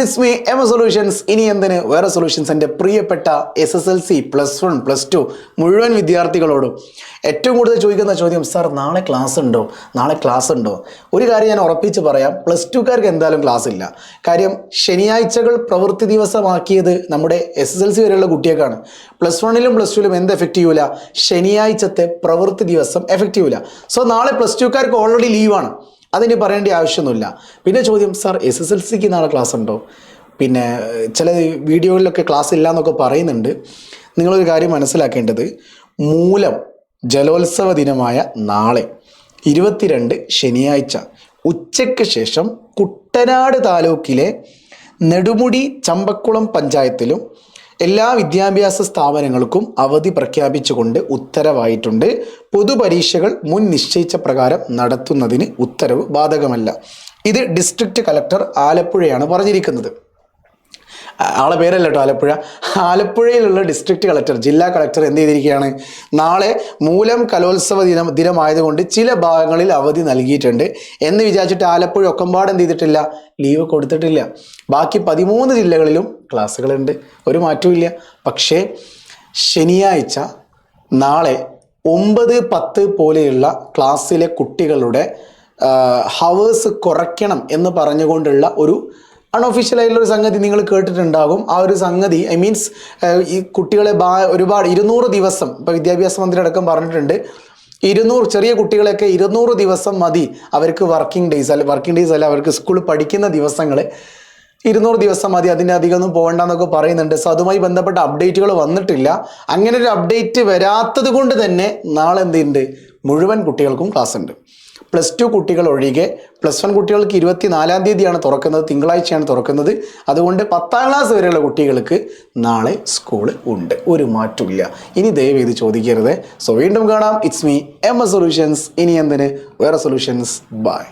It's me M solutions ഇനി എന്തിന്? വേറെ സൊല്യൂഷൻസ് എന്റെ പ്രിയപ്പെട്ട S S L C plus one plus two മുഴുവൻ വിദ്യാർത്ഥികളോടും. ഏറ്റവും കൂടുതൽ ചോദിക്കുന്ന ചോദ്യം സാർ നാളെ ക്ലാസ് ഉണ്ടോ? നാളെ ക്ലാസ് ഉണ്ടോ? ഒരു കാര്യം ഞാൻ ഉറപ്പിച്ച് പറയാം പ്ലസ് ടുക്കാർക്ക് എന്തായാലും ക്ലാസ് ഇല്ല. കാര്യം ശനിയാഴ്ചകൾ പ്രവൃത്തി ദിവസമാക്കിയത് നമ്മുടെ എസ് എസ് എൽ സി വരെയുള്ള കുട്ടികൾക്കാണ്. പ്ലസ് വണ്ണിലും പ്ലസ് ടുവിലും എന്ത് എഫക്റ്റ് ചെയ്യൂല? ശനിയാഴ്ചത്തെ പ്രവൃത്തി ദിവസം എഫക്റ്റ് ചെയ്യൂല. സോ നാളെ പ്ലസ് ടുക്കാർക്ക് ഓൾറെഡി ലീവാണ് അതിന് പറയേണ്ട ആവശ്യമൊന്നുമില്ല. പിന്നെ ചോദ്യം സാർ എസ് എസ് എൽ സിക്ക് നാളെ ക്ലാസ് ഉണ്ടോ? പിന്നെ ചില വീഡിയോകളിലൊക്കെ ക്ലാസ് ഇല്ല എന്നൊക്കെ പറയുന്നുണ്ട്. നിങ്ങളൊരു കാര്യം മനസ്സിലാക്കേണ്ടത് മൂലം ജലോത്സവ ദിനമായ നാളെ ഇരുപത്തിരണ്ട് ശനിയാഴ്ച ഉച്ചയ്ക്ക് ശേഷം കുട്ടനാട് താലൂക്കിലെ നെടുമുടി ചമ്പക്കുളം പഞ്ചായത്തിലും എല്ലാ വിദ്യാഭ്യാസ സ്ഥാപനങ്ങൾക്കും അവധി പ്രഖ്യാപിച്ചുകൊണ്ട് ഉത്തരവായിട്ടുണ്ട്. പൊതുപരീക്ഷകൾ മുൻ നിശ്ചയിച്ച പ്രകാരം നടത്തുന്നതിന് ഉത്തരവ് ബാധകമല്ല. ഇത് ഡിസ്ട്രിക്ട് കലക്ടർ ആലപ്പുഴയാണ് പറഞ്ഞിരിക്കുന്നത്. ആളെ പേരല്ല കേട്ടോ ആലപ്പുഴ. ആലപ്പുഴയിലുള്ള ഡിസ്ട്രിക്ട് കളക്ടർ ജില്ലാ കളക്ടർ എന്ത് ചെയ്തിരിക്കുകയാണ്? നാളെ മൂലം കലോത്സവ ദിനം ദിനമായതുകൊണ്ട് ചില ഭാഗങ്ങളിൽ അവധി നൽകിയിട്ടുണ്ട്. എന്ന് വിചാരിച്ചിട്ട് ആലപ്പുഴ ഒക്കമ്പാട് എന്ത് ചെയ്തിട്ടില്ല? ലീവ് കൊടുത്തിട്ടില്ല. ബാക്കി പതിമൂന്ന് ജില്ലകളിലും ക്ലാസ്സുകളുണ്ട്. ഒരു മാറ്റവും പക്ഷേ ശനിയാഴ്ച നാളെ ഒമ്പത് പത്ത് പോലെയുള്ള ക്ലാസ്സിലെ കുട്ടികളുടെ ഹവേഴ്സ് കുറയ്ക്കണം എന്ന് പറഞ്ഞുകൊണ്ടുള്ള ഒരു അൺഒഫീഷ്യലായിട്ടുള്ള ഒരു സംഗതി നിങ്ങൾ കേട്ടിട്ടുണ്ടാകും. ആ ഒരു സംഗതി ഐ മീൻസ് ഈ കുട്ടികളെ ഒരുപാട് ഇരുന്നൂറ് ദിവസം ഇപ്പോൾ വിദ്യാഭ്യാസ മന്ത്രി അടക്കം പറഞ്ഞിട്ടുണ്ട് ഇരുന്നൂറ് ചെറിയ കുട്ടികളെയൊക്കെ ഇരുന്നൂറ് ദിവസം മതി അവർക്ക് വർക്കിംഗ് ഡേയ്സ് അല്ല വർക്കിംഗ് ഡേയ്സ് അല്ല അവർക്ക് സ്കൂളിൽ പഠിക്കുന്ന ദിവസങ്ങൾ ഇരുന്നൂറ് ദിവസം മതി അതിന്റെ അധികം ഒന്നും പോകണ്ടെന്നൊക്കെ പറയുന്നുണ്ട്. സോ അതുമായി ബന്ധപ്പെട്ട അപ്ഡേറ്റുകൾ വന്നിട്ടില്ല. അങ്ങനെ ഒരു അപ്ഡേറ്റ് വരാത്തത് കൊണ്ട് തന്നെ നാളെ എന്തുണ്ട്? മുഴുവൻ കുട്ടികൾക്കും ക്ലാസ് ഉണ്ട്. പ്ലസ് ടു കുട്ടികൾ ഒഴികെ പ്ലസ് വൺ കുട്ടികൾക്ക് ഇരുപത്തി നാലാം തീയതിയാണ് തുറക്കുന്നത് തിങ്കളാഴ്ചയാണ് തുറക്കുന്നത്. അതുകൊണ്ട് പത്താം ക്ലാസ് വരെയുള്ള കുട്ടികൾക്ക് നാളെ സ്കൂൾ ഉണ്ട്. ഒരു മാറ്റമില്ല ഇനി ദയവ് ഇത് ചോദിക്കരുത്. സോ വീണ്ടും കാണാം. It's me M S solutions ഇനി എന്തിന്? വേറെ സൊല്യൂഷൻസ് ബൈ